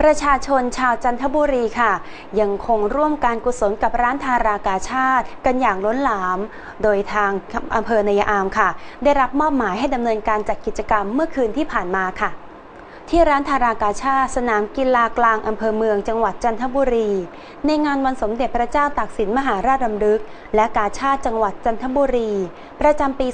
ประชาชนชาวจันทบุรีค่ะ ยังคงร่วมการกุศลกับร้านทารากาชาติกันอย่างล้นหลาม โดยทางอำเภอนายามค่ะ ได้รับมอบหมายให้ดำเนินการจัดกิจกรรมเมื่อคืนที่ผ่านมาค่ะ ที่ร้านทารากาชาสนามกีฬากลางอำเภอเมืองจังหวัดจันทบุรี ในงานวันสมเด็จพระเจ้าตากสินมหาราชดำลึก และกาชาจังหวัดจันทบุรี ประจำปี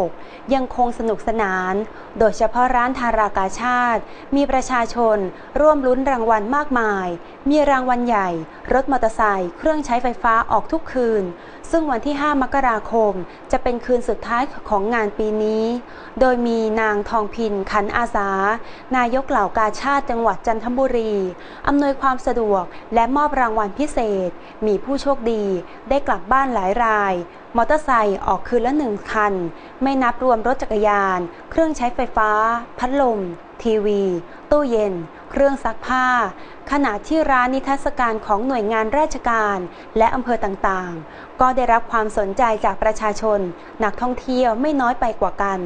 2556 ยังคงสนุกสนาน โดยเฉพาะร้านทารากาชาติ มีประชาชน ร่วมลุ้นรางวัลมากมาย มีรางวัลใหญ่ รถมอเตอร์ไซค์เครื่องใช้ไฟฟ้าออกทุกคืน ซึ่งวันที่ 5 มกราคม จะเป็นคืนสุดท้ายของงานปีนี้ โดยมีนางทองพินขันอาสาานายกเหล่ากาชาติจังหวัดจันทบุรี อำนวยความสะดวกและมอบรางวัลพิเศษ มีผู้โชคดีได้กลับบ้านหลายราย มอเตอร์ไซค์ออกคืนละหนึ่งคัน ไม่นับรวมรถจักรยาน เครื่องใช้ไฟฟ้า พัดลม ทีวี ตู้เย็น เครื่องซักผ้า ขณะที่ร้านนิทรรศการของหน่วยงานราชการ และอำเภอต่างๆ ก็ได้รับความสนใจจากประชาชน นักท่องเที่ยวไม่น้อยไปกว่ากัน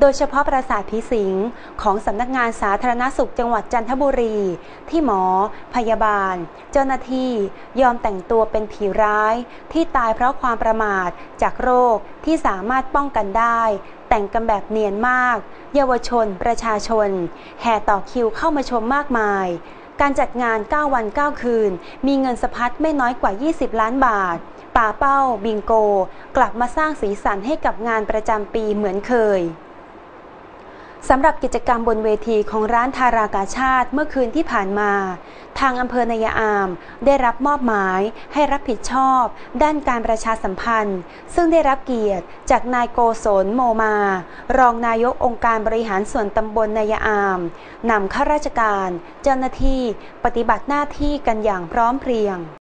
โดยเฉพาะปราสาทผีสิงของสำนักงานสาธารณสุขจังหวัดจันทบุรี ที่หมอ พยาบาล เจ้าหน้าที่ยอมแต่งตัวเป็นผีร้าย ที่ตายเพราะความประมาทจากโรคที่สามารถป้องกันได้ แต่งกันแบบเนียนมาก เยาวชน ประชาชน แห่ต่อคิวเข้ามาชมมากมาย การจัดงาน 9 วัน 9 คืน มีเงินสะพัดไม่น้อยกว่า 20 ล้านบาทป่าเป้า บิงโก กลับมาสร้างสีสันให้กับงานประจำปีเหมือนเคย สำหรับกิจกรรมบนเวทีของร้านทารากาชาติเมื่อคืนที่ผ่านมา ทางอำเภอนายอาม ได้รับมอบหมายให้รับผิดชอบ ด้านการประชาสัมพันธ์ ซึ่งได้รับเกียรติจากนายโกศลโมมา รองนายกองค์การบริหารส่วนตำบลนายอามนำข้าราชการ เจ้าหน้าที่ปฏิบัติหน้าที่กันอย่างพร้อมเพรียง